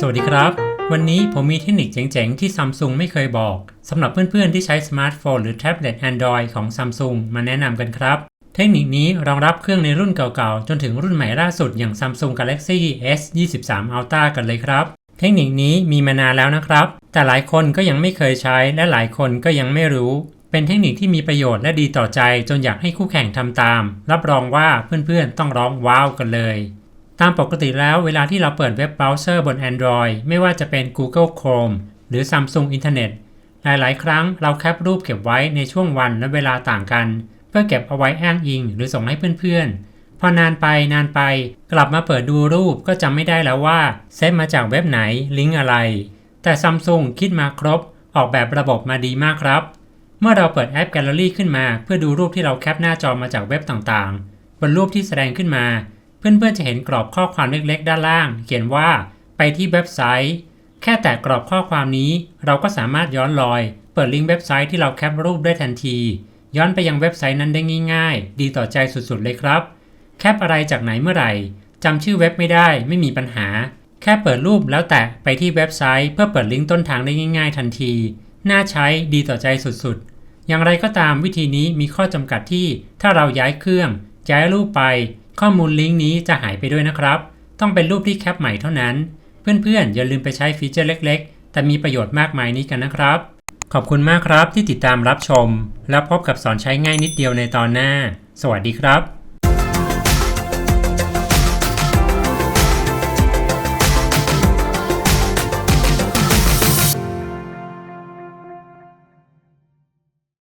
สวัสดีครับ วันนี้ผมมีเทคนิคเจ๋งๆ ที่ Samsung ไม่เคยบอกสำหรับเพื่อนๆ ที่ใช้สมาร์ทโฟนหรือแท็บเล็ต Android ของ Samsung มาแนะนำกันครับ เทคนิคนี้รองรับเครื่องในรุ่นเก่าๆ จนถึงรุ่นใหม่ล่าสุดอย่าง Samsung Galaxy S 23 Ultra กันเลยครับ เทคนิคนี้มีมานานแล้วนะครับ แต่หลายคนก็ยังไม่เคยใช้และหลายคนก็ยังไม่รู้ เป็นเทคนิคที่มีประโยชน์และดีต่อใจ จนอยากให้คู่แข่งทำตาม รับรองว่าเพื่อนๆต้องร้องว้าวกันเลย ตามปกติแล้วเวลาที่เราเปิดเว็บเบราว์เซอร์บน Android ไม่ว่าจะเป็น Google Chrome หรือ Samsung Internet หลาย ๆ ครั้งเราแคปรูปเก็บไว้ในช่วงวันและเวลาต่างกัน เพื่อเก็บเอาไว้อ้างอิง หรือส่งให้เพื่อน ๆ พอนานไปนานไป กลับมาเปิดดูรูปก็จำไม่ได้แล้วว่าเซฟมาจากเว็บไหนลิงก์อะไร แต่ Samsung คิดมาครบ ออกแบบระบบมาดีมากครับ เมื่อเราเปิดแอป Gallery ขึ้นมา เพื่อดูรูปที่เราแคปหน้าจอมาจากเว็บต่าง ๆ บนรูปที่แสดงขึ้นมา เพื่อนๆจะเห็นกรอบข้อความเล็กๆ ด้านล่าง เขียนว่าไปที่เว็บไซต์ แค่แตะกรอบข้อความนี้ เราก็สามารถย้อนรอย เปิดลิงก์เว็บไซต์ที่เราแคปรูปได้ทันที ย้อนไปยังเว็บไซต์นั้นได้ง่าย ๆ ดีต่อใจสุดๆเลยครับ แคปอะไรจากไหนเมื่อไหร่จำชื่อเว็บไม่ได้ไม่มีปัญหา แค่เปิดรูปแล้วแตะไปที่เว็บไซต์ เพื่อเปิดลิงก์ต้นทางได้ง่าย ๆ ทันที น่าใช้ดีต่อใจสุดๆ อย่างไรก็ตามวิธีนี้มีข้อจำกัดที่ถ้าเราย้ายเครื่องย้ายรูปไป ข้อมูลลิงก์นี้จะหายไปด้วยนะครับ ต้องเป็นรูปที่แคปใหม่เท่านั้น เพื่อนๆ อย่าลืมไปใช้ฟีเจอร์เล็ก ๆ แต่มีประโยชน์มากมายนี้กันนะครับ ขอบคุณมากครับที่ติดตามรับชม และพบกับสอนใช้ง่ายนิดเดียวในตอนหน้า สวัสดีครับ